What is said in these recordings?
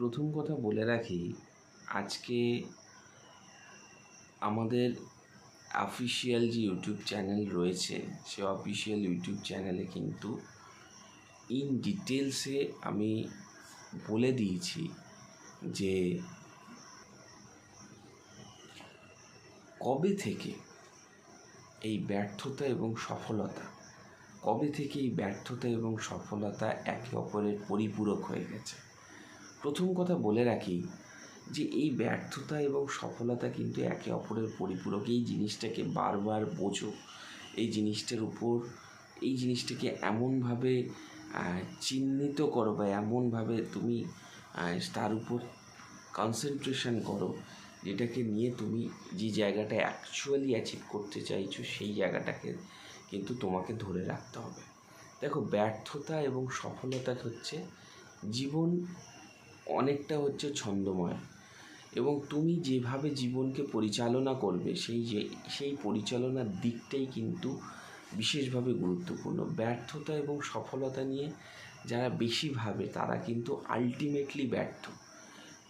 প্রথম কথা বলে রাখি, আজকে আমাদের অফিসিয়াল যে ইউটিউব চ্যানেল রয়েছে, সে অফিসিয়াল ইউটিউব চ্যানেলে কিন্তু ইন ডিটেলসে আমি বলে দিয়েছি যে কবে থেকে এই ব্যর্থতা এবং সফলতা, কবে থেকে এই ব্যর্থতা এবং সফলতা একে অপরের পরিপূরক হয়ে গেছে? প্রথম কথা বলে রাখি যে এই ব্যর্থতা এবং সফলতা কিন্তু একে অপরের পরিপূরক। এই জিনিসটাকে বারবার বোঝো। এই জিনিসটার উপর, এই জিনিসটাকে এমনভাবে চিহ্নিত করো বা এমনভাবে তুমি তার উপর কনসেন্ট্রেশন করো, যেটাকে নিয়ে তুমি যে জায়গাটা অ্যাকচুয়ালি অ্যাচিভ করতে চাইছো, সেই জায়গাটাকে কিন্তু তোমাকে ধরে রাখতে হবে। দেখো, ব্যর্থতা এবং সফলতা হচ্ছে জীবন অনেকটা হচ্ছে ছন্দময়। এবং তুমি যেভাবে জীবনকে পরিচালনা করবে, সেই যে, সেই পরিচালনার দিকটাই কিন্তু বিশেষভাবে গুরুত্বপূর্ণ। ব্যর্থতা এবং সফলতা নিয়ে যারা বেশি ভাবে, তারা কিন্তু আলটিমেটলি ব্যর্থ।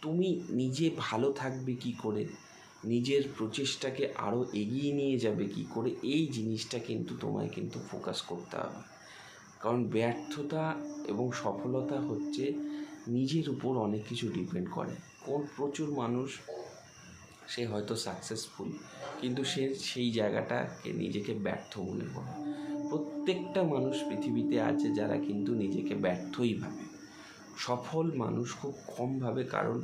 তুমি নিজে ভালো থাকবে কি করে? নিজের প্রচেষ্টাকে আরও এগিয়ে নিয়ে যাবে কি করে? এই জিনিসটা কিন্তু তোমায় কিন্তু ফোকাস করতে হবে। কারণ ব্যর্থতা এবং সফলতা হচ্ছে নিজের উপর অনেক কিছু ডিপেন্ড করে। কোন প্রচুর মানুষ, সে হয়তো সাকসেসফুল কিন্তু সে সেই জায়গাটাকে নিজেকে ব্যর্থ মনে করে। প্রত্যেকটা মানুষ পৃথিবীতে আছে যারা কিন্তু নিজেকে ব্যর্থই ভাবে। সফল মানুষ খুব কম ভাবে, কারণ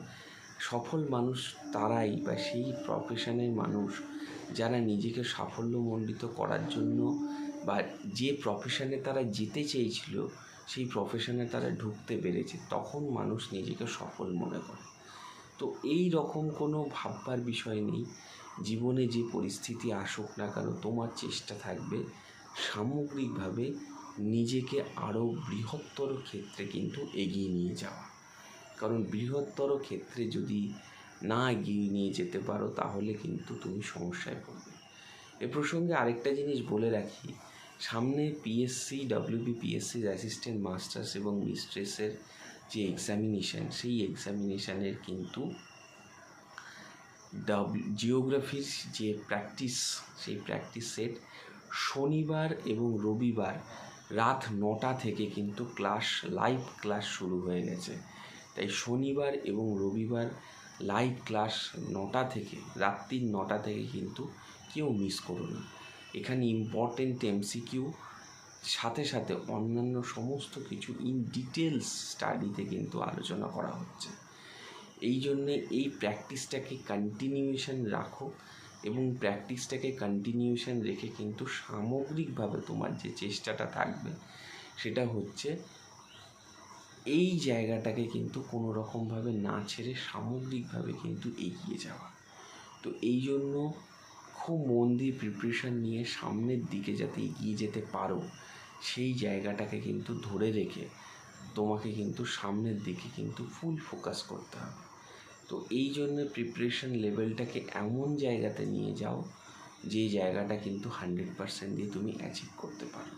সফল মানুষ তারাই বা সেই প্রফেশনের মানুষ যারা নিজেকে সাফল্যমণ্ডিত করার জন্য বা যে প্রফেশনে তারা যেতে চেয়েছিল সেই প্রফেশনে তারা ঢুকতে পেরেছে, তখন মানুষ নিজেকে সফল মনে করে। তো এই রকম কোনো ভাববার বিষয় নেই। জীবনে যে পরিস্থিতি আসুক না কেন, তোমার চেষ্টা থাকবে সামগ্রিকভাবে নিজেকে আরও বৃহত্তর ক্ষেত্রে কিন্তু এগিয়ে নিয়ে যাওয়া। কারণ বৃহত্তর ক্ষেত্রে যদি না এগিয়ে নিয়ে যেতে পারো, তাহলে কিন্তু তুমি সমস্যায় পড়বে। এ প্রসঙ্গে আরেকটা জিনিস বলে রাখি সামনে পিএসসি ডাব্লিউবি পিএসসির অ্যাসিস্ট্যান্ট মাস্টার্স এবং মিস্ট্রেসের যে এক্সামিনেশান সেই এক্সামিনেশানের কিন্তু ডাব্লিউ জিওগ্রাফির যে প্র্যাকটিস সেই প্র্যাকটিস সেট শনিবার এবং রবিবার রাত নটা থেকে কিন্তু ক্লাস লাইভ ক্লাস শুরু হয়ে গেছে। তাই শনিবার এবং রবিবার লাইভ ক্লাস নটা থেকে রাত্রির নটা থেকে কিন্তু কেউ মিস করো না। এখানে ইম্পর্টেন্ট এমসিকিউ সাথে সাথে অন্যান্য সমস্ত কিছু ইন ডিটেলস স্টাডিতে কিন্তু আলোচনা করা হচ্ছে। এই জন্যে এই প্র্যাকটিসটাকে কন্টিনিউয়েশন রাখো এবং প্র্যাকটিসটাকে কন্টিনিউয়েশন রেখে কিন্তু সামগ্রিকভাবে তোমার যে চেষ্টাটা থাকবে, সেটা হচ্ছে এই জায়গাটাকে কিন্তু কোনো রকমভাবে না ছেড়ে সামগ্রিকভাবে কিন্তু এগিয়ে যাওয়া। তো এই জন্য মন দিয়ে প্রিপারেশান নিয়ে সামনের দিকে যাতে এগিয়ে যেতে পারো, সেই জায়গাটাকে কিন্তু ধরে রেখে তোমাকে কিন্তু সামনের দিকে কিন্তু ফুল ফোকাস করতে হবে। তো এই জন্য প্রিপারেশন লেভেলটাকে এমন জায়গাতে নিয়ে যাও, যে জায়গাটা কিন্তু হান্ড্রেড পার্সেন্ট দিয়ে তুমি অ্যাচিভ করতে পারো।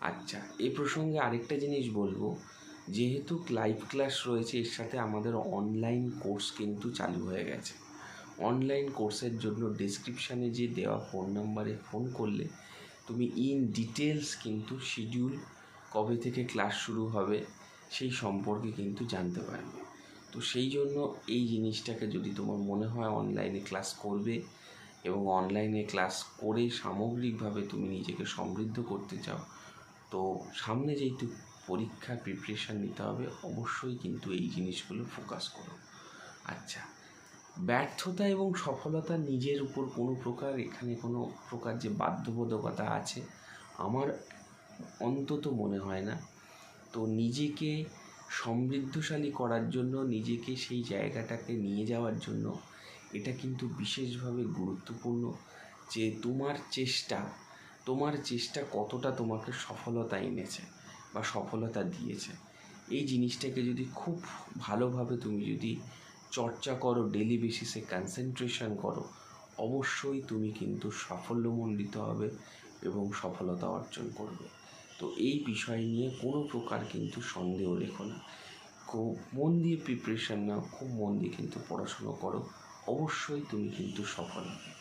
আচ্ছা এ প্রসঙ্গে আরেকটা জিনিস বলব, যেহেতু লাইভ ক্লাস রয়েছে, এর সাথে আমাদের অনলাইন কোর্স কিন্তু চালু হয়ে গেছে। অনলাইন কোর্সের জন্য ডিসক্রিপশানে যে দেওয়া ফোন নাম্বারে ফোন করলে, তুমি ইন ডিটেলস কিন্তু শিডিউল কবে থেকে ক্লাস শুরু হবে, সেই সম্পর্কে কিন্তু জানতে পারবে। তো সেই জন্য এই জিনিসটাকে যদি তোমার মনে হয় অনলাইনে ক্লাস করবে এবং অনলাইনে ক্লাস করে সামগ্রিকভাবে তুমি নিজেকে সমৃদ্ধ করতে চাও, তো সামনে যেহেতু পরীক্ষা প্রিপারেশান নিতে হবে, অবশ্যই কিন্তু এই জিনিসগুলো ফোকাস করো। আচ্ছা ব্যর্থতা এবং সফলতা নিজের উপর কোনো প্রকার, এখানে কোনো প্রকার যে বাধ্যবাধকতা আছে, আমার অন্তত মনে হয় না। তো নিজেকে সমৃদ্ধশালী করার জন্য, নিজেকে সেই জায়গাটাকে নিয়ে যাওয়ার জন্য এটা কিন্তু বিশেষভাবে গুরুত্বপূর্ণ যে তোমার চেষ্টা তোমার চেষ্টা কতটা তোমাকে সফলতা এনেছে বা সফলতা দিয়েছে। এই জিনিসটাকে যদি খুব ভালোভাবে তুমি যদি চর্চা করো ডেলি বেসিসে কনসেন্ট্রেশন করো, অবশ্যই তুমি কিন্তু সাফল্যমণ্ডিত হবে এবং সফলতা অর্জন করবে। তো এই বিষয় নিয়ে কোনো প্রকার কিন্তু সন্দেহ রেখো না। খুব মন দিয়ে প্রিপারেশান নাও, খুব মন দিয়ে কিন্তু পড়াশুনো করো, অবশ্যই তুমি কিন্তু সফল হবে।